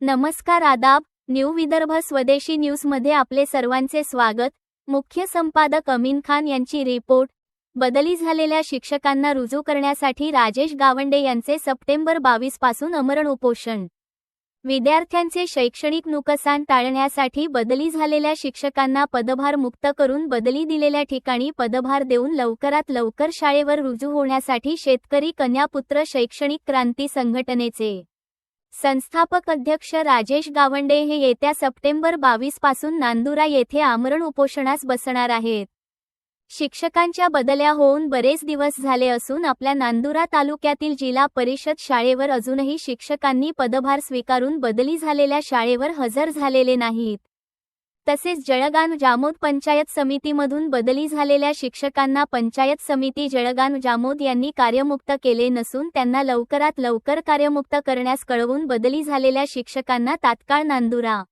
नमस्कार आदाब न्यू विदर्भ स्वदेशी न्यूजमध्ये आपले सर्वांचे स्वागत. मुख्य संपादक अमीन खान यांची रिपोर्ट. बदली झालेल्या शिक्षकांना रुजू करण्यासाठी राजेश गावंडे यांचे सप्टेंबर बावीसपासून अमरण उपोषण. विद्यार्थ्यांचे शैक्षणिक नुकसान टाळण्यासाठी बदली झालेल्या शिक्षकांना पदभार मुक्त करून बदली दिलेल्या ठिकाणी पदभार देऊन लवकरात लवकर शाळेवर रुजू होण्यासाठी शेतकरी कन्यापुत्र शैक्षणिक क्रांती संघटनेचे संस्थापक अध्यक्ष राजेश गावंडे हे येत्या सप्टेंबर बावीसपासून नांदुरा येथे आमरण उपोषणास बसणार आहेत. शिक्षकांच्या बदल्या होऊन बरेच दिवस झाले असून आपल्या नांदुरा तालुक्यातील जिल्हा परिषद शाळेवर अजूनही शिक्षकांनी पदभार स्वीकारून बदली झालेल्या शाळेवर हजर झालेले नाहीत. तसेच जळगाव जामोद पंचायत समितीमधून बदली झालेल्या शिक्षकांना पंचायत समिती जळगाव जामोद यांनी कार्यमुक्त केले नसून त्यांना लवकरात लवकर कार्यमुक्त करण्यास कळवून बदली झालेल्या शिक्षकांना तात्काळ नांदुरा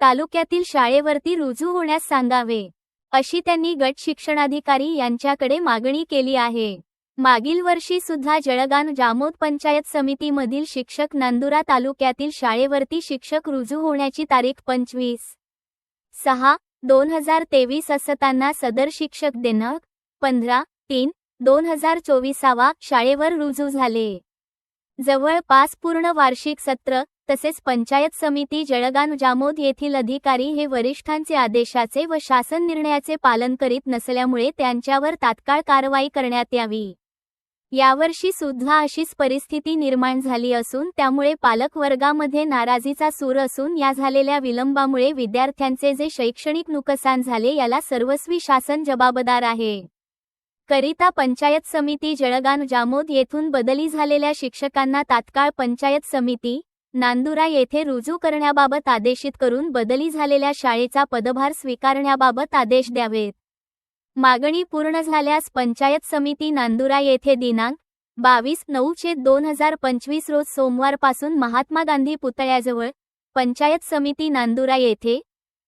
तालुक्यातील शाळेवरती रुजू होण्यास सांगावे. अशी त्यांनी गट शिक्षणाधिकारी यांच्याकडे मागणी केली आहे. मागील वर्षी सुद्धा जळगाव जामोद पंचायत समितीमधील शिक्षक नांदुरा तालुक्यातील शाळेवरती शिक्षक रुजू होण्याची तारीख पंचवीस सहा दोन हजार तेवीस असताना सदर शिक्षक दिनांक पंधरा तीन दोन हजार चोवीसावा शाळेवर रुजू झाले. जवळपास पूर्ण वार्षिक सत्र तसेच पंचायत समिती जळगाव जामोद येथील अधिकारी हे वरिष्ठांचे आदेशाचे व शासन निर्णयाचे पालन करीत नसल्यामुळे त्यांच्यावर तात्काळ कारवाई करण्यात यावी. यावर्षी सुद्धा अशीच परिस्थिती निर्माण झाली असून त्यामुळे पालकवर्गामध्ये नाराजीचा सूर असून या झालेल्या विलंबामुळे विद्यार्थ्यांचे जे शैक्षणिक नुकसान झाले याला सर्वस्वी शासन जबाबदार आहे. करिता पंचायत समिती जळगाव जामोद येथून बदली झालेल्या शिक्षकांना तात्काळ पंचायत समिती नांदुरा येथे रुजू करण्याबाबत आदेशित करून बदली झालेल्या शाळेचा पदभार स्वीकारण्याबाबत आदेश द्यावेत. मागणी पूर्ण झाल्यास पंचायत समिती नांदुरा येथे दिनांक बावीस नऊ चे दोन हजार पंचवीस रोज सोमवारपासून महात्मा गांधी पुतळ्याजवळ पंचायत समिती नांदुरा येथे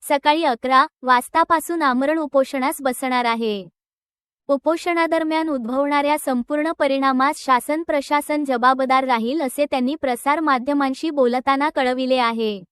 सकाळी अकरा वाजतापासून आमरण उपोषणास बसणार आहे. उपोषणादरम्यान उद्भवणाऱ्या संपूर्ण परिणामास शासन प्रशासन जबाबदार राहील असे त्यांनी प्रसार माध्यमांशी बोलताना कळविले आहे.